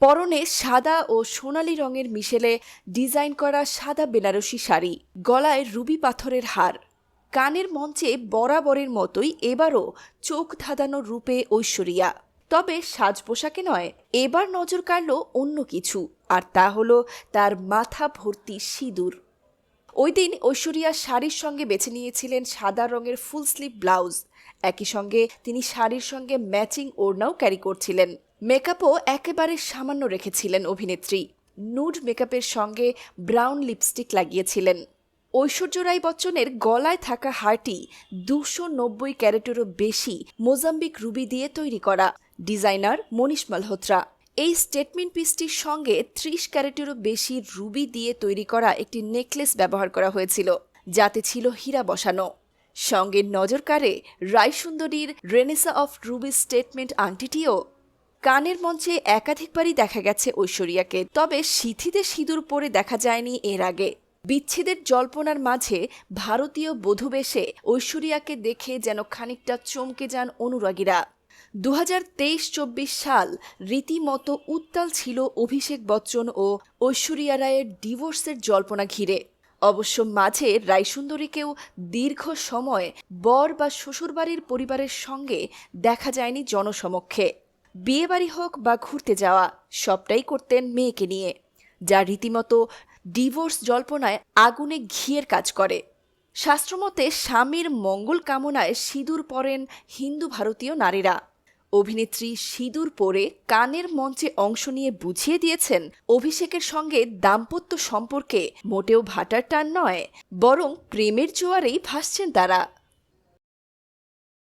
পরনে সাদা ও সোনালি রঙের মিশেলে ডিজাইন করা সাদা বেনারসি শাড়ি, গলায় রুবি পাথরের হার। কানের মঞ্চে বরাবরের মতোই এবারও চোখ ধাঁধানো রূপে ঐশ্বরিয়া। তবে সাজ পোশাকে নয়, এবার নজর কাড়ল অন্য কিছু, আর তা হলো তার মাথা ভর্তি সিঁদুর। ওই দিন ঐশ্বরিয়া শাড়ির সঙ্গে বেছে নিয়েছিলেন সাদা রঙের ফুল স্লিভ ব্লাউজ। একই সঙ্গে তিনি শাড়ির সঙ্গে ম্যাচিং ওড়নাও ক্যারি করছিলেন। মেকআপও একেবারে সামান্য রেখেছিলেন অভিনেত্রী। নুড মেকআপের সঙ্গে ব্রাউন লিপস্টিক লাগিয়েছিলেন। ঐশ্বর্য রায় বচ্চনের গলায় থাকা হারটি দুশো নব্বই ক্যারেটেরও বেশি মোজাম্বিক রুবি দিয়ে তৈরি করা, ডিজাইনার মনীষ মালহোত্রা। এই স্টেটমেন্ট পিসটির সঙ্গে ত্রিশ ক্যারেটেরও বেশি রুবি দিয়ে তৈরি করা একটি নেকলেস ব্যবহার করা হয়েছিল, যাতে ছিল হীরা বসানো। সঙ্গে নজর কাড়ে রায়সুন্দরীর রেনেসা অফ রুবি স্টেটমেন্ট আংটিটিও কানের মঞ্চে একাধিকবারই দেখা গেছে ঐশ্বরিয়াকে, তবে সিথিতে সিঁদুর পরে দেখা যায়নি এর আগে। বিচ্ছেদের জল্পনার মাঝে ভারতীয় বধূবেশে ঐশ্বরিয়াকে দেখে যেন খানিকটা চমকে যান অনুরাগীরা। দু হাজার সাল রীতিমতো উত্তাল ছিল অভিষেক বচ্চন ও ঐশ্বরিয়া রায়ের ডিভোর্সের জল্পনা ঘিরে। অবশ্য মাঝে রায়সুন্দরীকেও দীর্ঘ সময় বর বা শ্বশুরবাড়ির পরিবারের সঙ্গে দেখা যায়নি জনসমক্ষে। বিয়েবাড়ি হোক বা ঘুরতে যাওয়া, সবটাই করতেন মেয়েকে নিয়ে, যা রীতিমতো ডিভোর্স জল্পনায় আগুনে ঘিয়ের কাজ করে। শাস্ত্রমতে স্বামীর মঙ্গল কামনায় সিঁদুর পরেন হিন্দু ভারতীয় নারীরা। অভিনেত্রী সিঁদুর পরে কানের মঞ্চে অংশ নিয়ে বুঝিয়ে দিয়েছেন অভিষেকের সঙ্গে দাম্পত্য সম্পর্কে মোটেও ভাটার টান নয়, বরং প্রেমের জোয়ারেই ভাসছেন তারা।